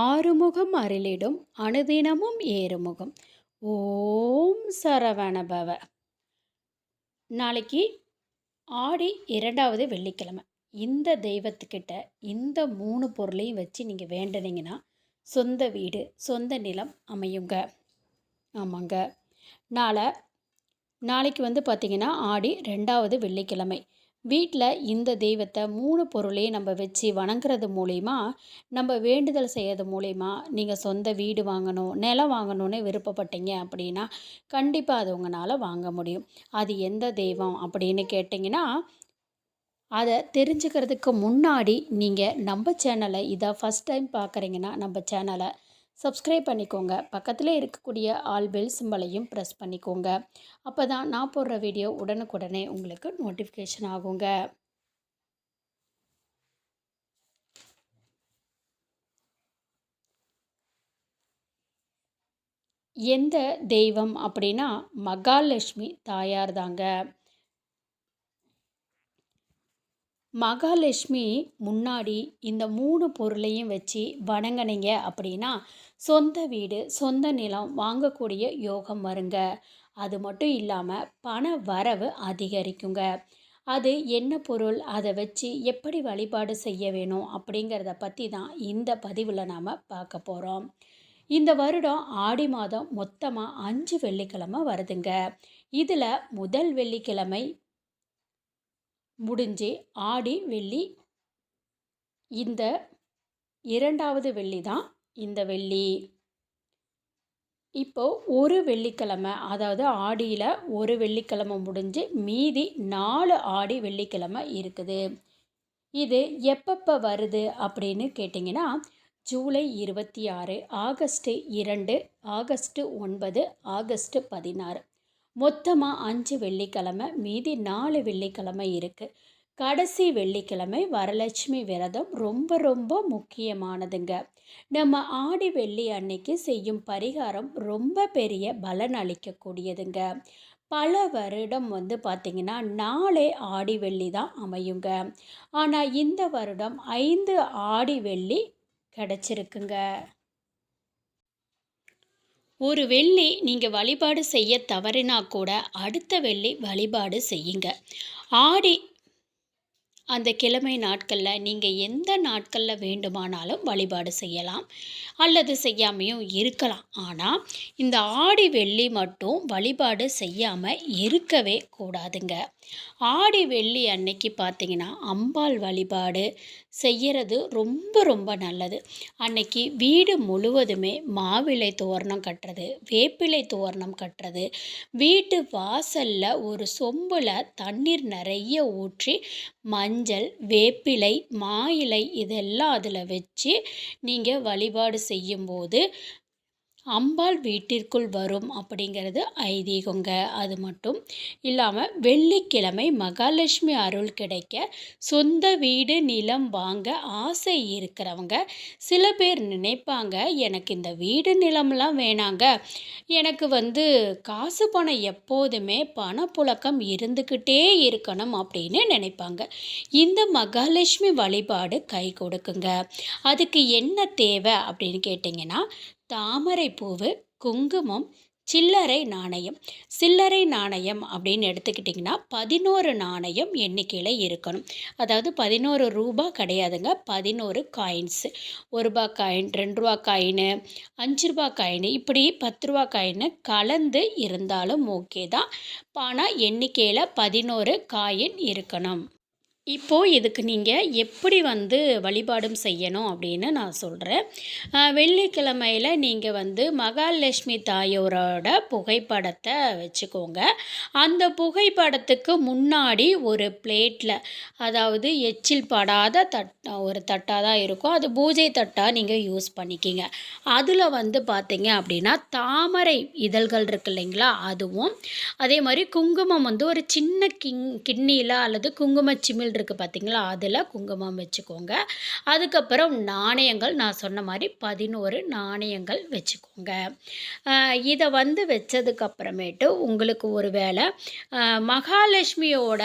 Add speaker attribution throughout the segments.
Speaker 1: ஆறுமுகம் அருளிடும் அனுதினமும் ஏறுமுகம். ஓம் சரவணபவ. நாளைக்கு ஆடி இரண்டாவது வெள்ளிக்கிழமை. இந்த தெய்வத்துக்கிட்ட இந்த மூணு பொருளையும் வச்சு நீங்கள் வேண்டினீங்கன்னா சொந்த வீடு சொந்த நிலம் அமையுங்க. ஆமாங்க. நாளை நாளைக்கு வந்து பார்த்திங்கன்னா ஆடி ரெண்டாவது வெள்ளிக்கிழமை. வீட்டில் இந்த தெய்வத்தை மூணு பொருளையும் நம்ம வச்சு வணங்குறது மூலிமா நம்ம வேண்டுதல் செய்கிறது மூலிமா நீங்கள் சொந்த வீடு வாங்கணும் நிலம் வாங்கணும்னு விருப்பப்பட்டீங்க அப்படின்னா கண்டிப்பாக அது உங்களால் வாங்க முடியும். அது எந்த தெய்வம் அப்படின்னு கேட்டிங்கன்னா அதை தெரிஞ்சுக்கிறதுக்கு முன்னாடி நீங்கள் நம்ம சேனலை இதை ஃபஸ்ட் டைம் பார்க்குறீங்கன்னா நம்ம சேனலை சப்ஸ்கிரைப் பண்ணிக்கோங்க. பக்கத்தில் இருக்கக்கூடிய ஆல் பெல் சிம்பலையும் ப்ரெஸ் பண்ணிக்கோங்க. அப்போ தான் நான் போடுற வீடியோ உடனுக்குடனே உங்களுக்கு நோட்டிஃபிகேஷன் ஆகுங்க. எந்த தெய்வம் அப்படின்னா மகாலட்சுமி தாயார் தாங்க மகாலட்சுமி முன்னாடி இந்த மூணு பொருளையும் வச்சு வணங்கினீங்க அப்படின்னா சொந்த வீடு சொந்த நிலம் வாங்கக்கூடிய யோகம் வருங்க. அது மட்டும் இல்லாமல் பண வரவு அதிகரிக்குங்க. அது என்ன பொருள் அதை வச்சு எப்படி வழிபாடு செய்ய வேணும் அப்படிங்கிறத பற்றி தான் இந்த பதிவில் நாம் பார்க்க போகிறோம் இந்த வருடம் ஆடி மாதம் மொத்தமாக அஞ்சு வெள்ளிக்கிழமை வருதுங்க. இதில் முதல் வெள்ளிக்கிழமை முடிஞ்சு ஆடி வெள்ளி. இந்த இரண்டாவது வெள்ளி தான் இந்த வெள்ளி. இப்போது ஒரு வெள்ளிக்கிழமை அதாவது ஆடியில் ஒரு வெள்ளிக்கிழமை முடிஞ்சு மீதி நாலு ஆடி வெள்ளிக்கிழமை இருக்குது. இது எப்பப்போ வருது அப்படின்னு கேட்டிங்கன்னா ஜூலை இருபத்தி ஆறு ஆகஸ்ட்டு இரண்டு ஆகஸ்ட்டு ஒன்பது ஆகஸ்ட்டு பதினாறு. மொத்தமாக அஞ்சு வெள்ளிக்கிழமை மீதி நாலு வெள்ளிக்கிழமை இருக்குது கடைசி வெள்ளிக்கிழமை வரலட்சுமி விரதம் ரொம்ப ரொம்ப முக்கியமானதுங்க. நம்ம ஆடி வெள்ளி அன்னைக்கு செய்யும் பரிகாரம் ரொம்ப பெரிய பலன் அளிக்கக்கூடியதுங்க. பல வருடம் வந்து பார்த்திங்கன்னா நாளே ஆடி வெள்ளி தான் அமையுங்க. ஆனால் இந்த வருடம் ஐந்து ஆடி வெள்ளி கிடச்சிருக்குங்க. ஒரு வெள்ளி நீங்கள் வழிபாடு செய்ய தவறினா கூட அடுத்த வெள்ளி வழிபாடு செய்யுங்க. ஆடி அந்த கிழமை நாட்களில் நீங்கள் எந்த நாட்களில் வேண்டுமானாலும் வழிபாடு செய்யலாம். அல்லது செய்யாமையும் இருக்கலாம். ஆனால் இந்த ஆடி வெள்ளி மட்டும் வழிபாடு செய்யாமல் இருக்கவே கூடாதுங்க. ஆடி வெள்ளி அன்னைக்கு பார்த்தீங்கன்னா அம்பாள் வழிபாடு செய்கிறது ரொம்ப ரொம்ப நல்லது. அன்னைக்கு வீடு முழுவதுமே மாவிலை தோரணம் கட்டுறது வேப்பிலை தோரணம் கட்டுறது வீட்டு வாசலில் ஒரு சொம்பில் தண்ணீர் நிறைய ஊற்றி மஞ்சள் வேப்பிலை மா இலை இதெல்லாம் அதில் வச்சு நீங்கள் வழிபாடு செய்யும்போது அம்பாள் வீட்டிற்குள் வரும் அப்படிங்கிறது ஐதீகங்க. அது மட்டும் இல்லாமல் வெள்ளிக்கிழமை மகாலட்சுமி அருள் கிடைக்க சொந்த வீடு நிலம் வாங்க ஆசை இருக்கிறவங்க சில பேர் நினைப்பாங்க எனக்கு இந்த வீடு நிலம்லாம் வேணாங்க. எனக்கு வந்து காசு பணம் எப்போதுமே பணப்புழக்கம் இருந்துக்கிட்டே இருக்கணும் அப்படின்னு நினைப்பாங்க. இந்த மகாலட்சுமி வழிபாடு கை கொடுக்குங்க. அதுக்கு என்ன தேவை அப்படின்னு கேட்டிங்கன்னா தாமரை பூவு குங்குமம் சில்லறை நாணயம். சில்லறை நாணயம் அப்படின்னு எடுத்துக்கிட்டிங்கன்னா பதினோரு நாணயம் எண்ணிக்கையில் இருக்கணும். அதாவது பதினோரு ரூபா கிடையாதுங்க. பதினோரு காயின்ஸு ஒரு ரூபா காயின் ரெண்டு ரூபா காயினு அஞ்சு ரூபா காயினு இப்படி பத்து ரூபா காயின் கலந்து இருந்தாலும் ஓகே தான். ஆனால் எண்ணிக்கையில் பதினோரு காயின் இருக்கணும். இப்போது இதுக்கு நீங்கள் எப்படி வந்து வழிபாடும் செய்யணும் அப்படின்னு நான் சொல்கிறேன் வெள்ளிக்கிழமையில் நீங்கள் வந்து மகாலட்சுமி தாயோரோட புகைப்படத்தை வச்சுக்கோங்க. அந்த புகைப்படத்துக்கு முன்னாடி ஒரு பிளேட்டில் அதாவது எச்சில் படாத தட் ஒரு தட்டாக தான் இருக்கும். அது பூஜை தட்டாக நீங்கள் யூஸ் பண்ணிக்கிங்க. அதில் வந்து பார்த்தீங்க அப்படின்னா தாமரை இதழ்கள் இருக்கு இல்லைங்களா அதுவும். அதே மாதிரி குங்குமம் வந்து ஒரு சின்ன கிங் கிண்ணியில் அல்லது குங்கும சிமிழ் இருக்குது பார்த்தீங்களா அதில் குங்குமம் வச்சுக்கோங்க. அதுக்கப்புறம் நாணயங்கள் நான் சொன்ன மாதிரி பதினோரு நாணயங்கள் வச்சுக்கோங்க. இதை வந்து வச்சதுக்கப்புறமேட்டு உங்களுக்கு ஒரு வேளை மகாலட்சுமியோட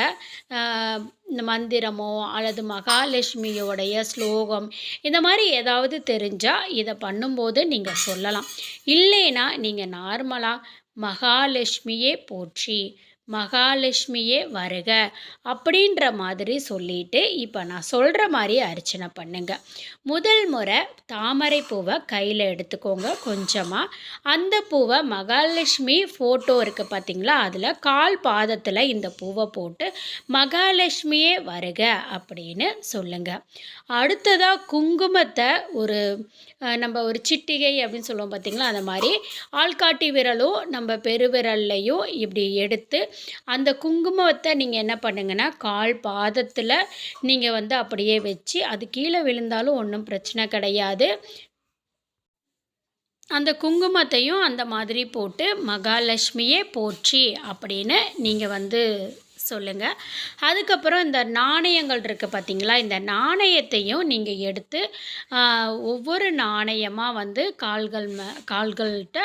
Speaker 1: இந்த மந்திரமோ அல்லது மகாலட்சுமியோடைய ஸ்லோகம் இந்த மாதிரி ஏதாவது தெரிஞ்சால் இதை பண்ணும்போது நீங்கள் சொல்லலாம். இல்லைன்னா நீங்கள் நார்மலாக மகாலட்சுமியே போற்றி மகாலட்சுமியே வருக அப்படின்ற மாதிரி சொல்லிட்டு இப்போ நான் சொல்கிற மாதிரி அர்ச்சனை பண்ணுங்க. முதல் முறை தாமரை பூவை கையில் எடுத்துக்கோங்க கொஞ்சமாக அந்த பூவை மகாலட்சுமி ஃபோட்டோ இருக்குது பார்த்தீங்களா அதில் கால் பாதத்தில் இந்த பூவை போட்டு மகாலட்சுமியே வருக அப்படின்னு சொல்லுங்கள் அடுத்ததாக குங்குமத்தை ஒரு நம்ம ஒரு சிட்டிகை அப்படின்னு சொல்லுவோம் பார்த்தீங்களா அந்த மாதிரி ஆள்காட்டி விரலும் நம்ம பெருவிரல்லையும் இப்படி எடுத்து அந்த குங்குமத்தை நீங்கள் என்ன பண்ணுங்கன்னா கால் பாதத்தில் நீங்கள் வந்து அப்படியே வச்சு அது கீழே விழுந்தாலும் ஒன்றும் பிரச்சனை கிடையாது. அந்த குங்குமத்தையும் அந்த மாதிரி போட்டு மகாலட்சுமியே போற்றி அப்படின்னு நீங்கள் வந்து சொல்லுங்கள் அதுக்கப்புறம் இந்த நாணயங்கள் இருக்குது பார்த்தீங்களா இந்த நாணயத்தையும் நீங்கள் எடுத்து ஒவ்வொரு நாணயமாக வந்து கால்கள் ம கால்கள்கிட்ட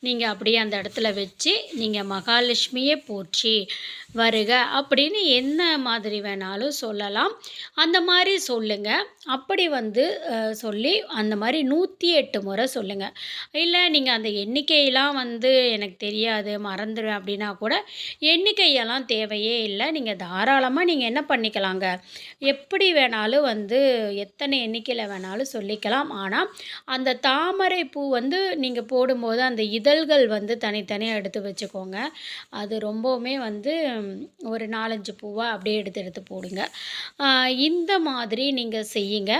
Speaker 1: நீங்கள் அப்படியே அந்த இடத்துல வச்சு நீங்கள் மகாலட்சுமியை போற்றி வருக அப்படின்னு என்ன மாதிரி வேணாலும் சொல்லலாம். அந்த மாதிரி சொல்லுங்கள் அப்படி வந்து சொல்லி அந்த மாதிரி நூற்றி எட்டு முறை சொல்லுங்கள் இல்லை நீங்கள் அந்த எண்ணிக்கையெல்லாம் வந்து எனக்கு தெரியாது மறந்துடுவேன் அப்படின்னா கூட எண்ணிக்கையெல்லாம் தேவையே இல்லை. நீங்கள் தாராளமாக நீங்கள் என்ன பண்ணிக்கலாங்க? எப்படி வேணாலும் வந்து எத்தனை எண்ணிக்கையில் வேணாலும் சொல்லிக்கலாம். ஆனால் அந்த தாமரை பூ வந்து நீங்கள் போடும்போது அந்த இதழ்கள் வந்து தனித்தனியாக எடுத்து வச்சுக்கோங்க. அது ரொம்பவுமே வந்து ஒரு நாலஞ்சு பூவாக அப்படியே எடுத்து எடுத்து போடுங்க. இந்த மாதிரி நீங்கள் செய்யுங்க.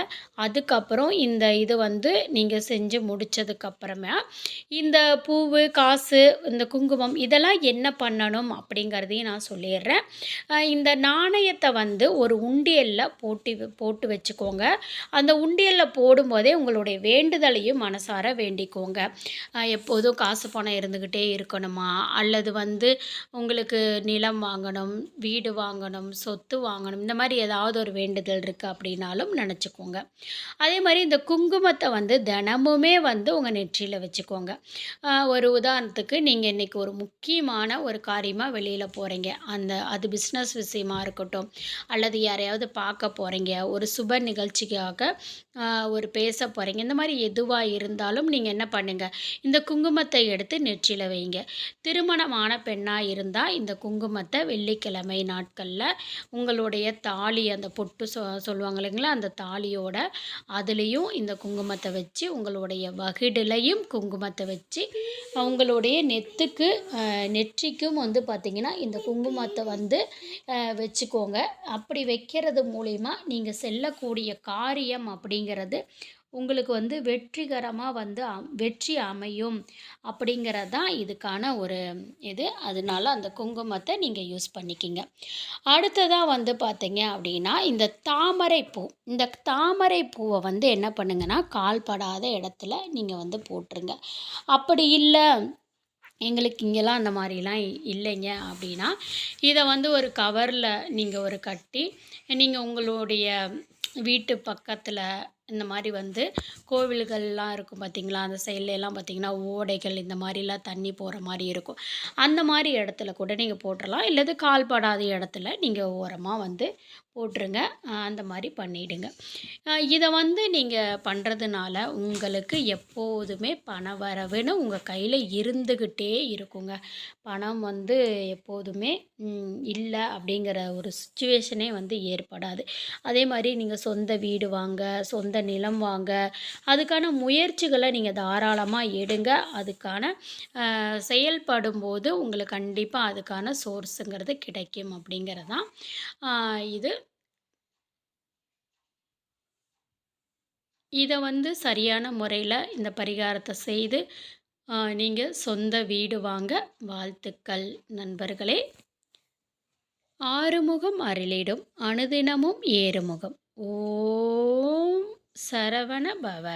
Speaker 1: அதுக்கப்புறம் இந்த இது வந்து நீங்கள் செஞ்சு முடிச்சதுக்கப்புறமா இந்த பூவு காசு இந்த குங்குமம் இதெல்லாம் என்ன பண்ணணும் அப்படிங்கிறதையும் நான் சொல்லிடுறேன். இந்த நாணயத்தை வந்து ஒரு உண்டியலில் போட்டி போட்டு வச்சுக்கோங்க. அந்த உண்டியலில் போடும்போதே உங்களுடைய வேண்டுதலையும் மனசார வேண்டிக்கோங்க. எப்போதும் காசு பணம் இருந்துக்கிட்டே இருக்கணுமா? அல்லது வந்து உங்களுக்கு நிலம் வாங்கணும் வீடு வாங்கணும் சொத்து வாங்கணும் இந்த மாதிரி ஏதாவது ஒரு வேண்டுதல் இருக்குது அப்படின்னாலும் நினச்சிக்கோங்க. அதே மாதிரி இந்த குங்குமத்தை வந்து தினமுமே வந்து உங்கள் நெற்றியில் வச்சுக்கோங்க. ஒரு உதாரணத்துக்கு நீங்கள் இன்றைக்கி ஒரு முக்கியமான ஒரு காரியமாக வெளியில் போகிறீங்க அந்த அது பிஸ்னஸ் விஷயமா இருக்கட்டும் அல்லது யாரையாவது பார்க்க போகிறீங்க ஒரு சுப நிகழ்ச்சிக்காக ஒரு பேச போகிறீங்க இந்த மாதிரி எதுவாக இருந்தாலும் நீங்கள் என்ன பண்ணுங்கள் இந்த குங்குமத்தை எடுத்து நெற்றியில் வைங்க. திருமணமான பெண்ணாக இருந்தால் இந்த குங்குமத்தை வெள்ளிக்கிழமை நாட்களில் உங்களுடைய தாலி அந்த பொட்டு சொ சொல்லுவாங்க இல்லைங்களா அந்த தாலியோட அதுலேயும் இந்த குங்குமத்தை வச்சு உங்களுடைய வகிடிலையும் குங்குமத்தை வச்சு உங்களுடைய நெத்துக்கு நெற்றிக்கும் வந்து பார்த்திங்கன்னா இந்த குங்குமத்தை வந்து வந்து வச்சுக்கோங்க. அப்படி வைக்கிறது மூலிமா நீங்கள் செல்லக்கூடிய காரியம் அப்படிங்கிறது உங்களுக்கு வந்து வெற்றிகரமாக வந்து அம்- வெற்றி அமையும் அப்படிங்கிறது தான் இதுக்கான ஒரு இது. அதனால அந்த குங்குமத்தை நீங்கள் யூஸ் பண்ணிக்கிங்க. அடுத்ததாக வந்து பார்த்தீங்க அப்படின்னா இந்த தாமரை பூ. இந்த தாமரை பூவை வந்து என்ன பண்ணுங்கன்னா கால்படாத இடத்துல நீங்கள் வந்து போட்டுருங்க. அப்படி இல்லை எங்களுக்கு இங்கெல்லாம் அந்த மாதிரிலாம் இல்லைங்க அப்படின்னா இதை வந்து ஒரு கவரில் நீங்கள் ஒரு கட்டி நீங்கள் உங்களுடைய வீட்டு பக்கத்தில் இந்த மாதிரி வந்து கோவில்கள்லாம் இருக்கும் பார்த்தீங்களா அந்த சைடுல எல்லாம் பார்த்தீங்கன்னா ஓடைகள் இந்த மாதிரிலாம் தண்ணி போகிற மாதிரி இருக்கும். அந்த மாதிரி இடத்துல கூட நீங்கள் போட்டுடலாம் இல்லது கால்படாத இடத்துல நீங்கள் ஓரமாக வந்து போட்டுருங்க. அந்த மாதிரி பண்ணிவிடுங்க இதை வந்து நீங்கள் பண்ணுறதுனால உங்களுக்கு எப்போதுமே பண வரவுன்னு உங்கள் கையில் இருந்துக்கிட்டே இருக்குங்க. பணம் வந்து எப்போதுமே இல்லை அப்படிங்கிற ஒரு சுச்சுவேஷனே வந்து ஏற்படாது. அதே மாதிரி நீங்கள் சொந்த வீடு வாங்க சொந்த நிலம் வாங்க அதுக்கான முயற்சிகளை நீங்கள் தாராளமாக எடுங்க. அதுக்கான செயல்படும் போது உங்களுக்கு கண்டிப்பாக அதுக்கான சோர்ஸுங்கிறது கிடைக்கும் அப்படிங்கிறதான். இது இதை வந்து சரியான முறையில் இந்த பரிகாரத்தை செய்து நீங்கள் சொந்த வீடு வாங்க. வாழ்த்துக்கள் நண்பர்களே. ஆறுமுகம் அருளிடும் அனுதினமும் ஏறுமுகம். ஓம் சரவண பவ.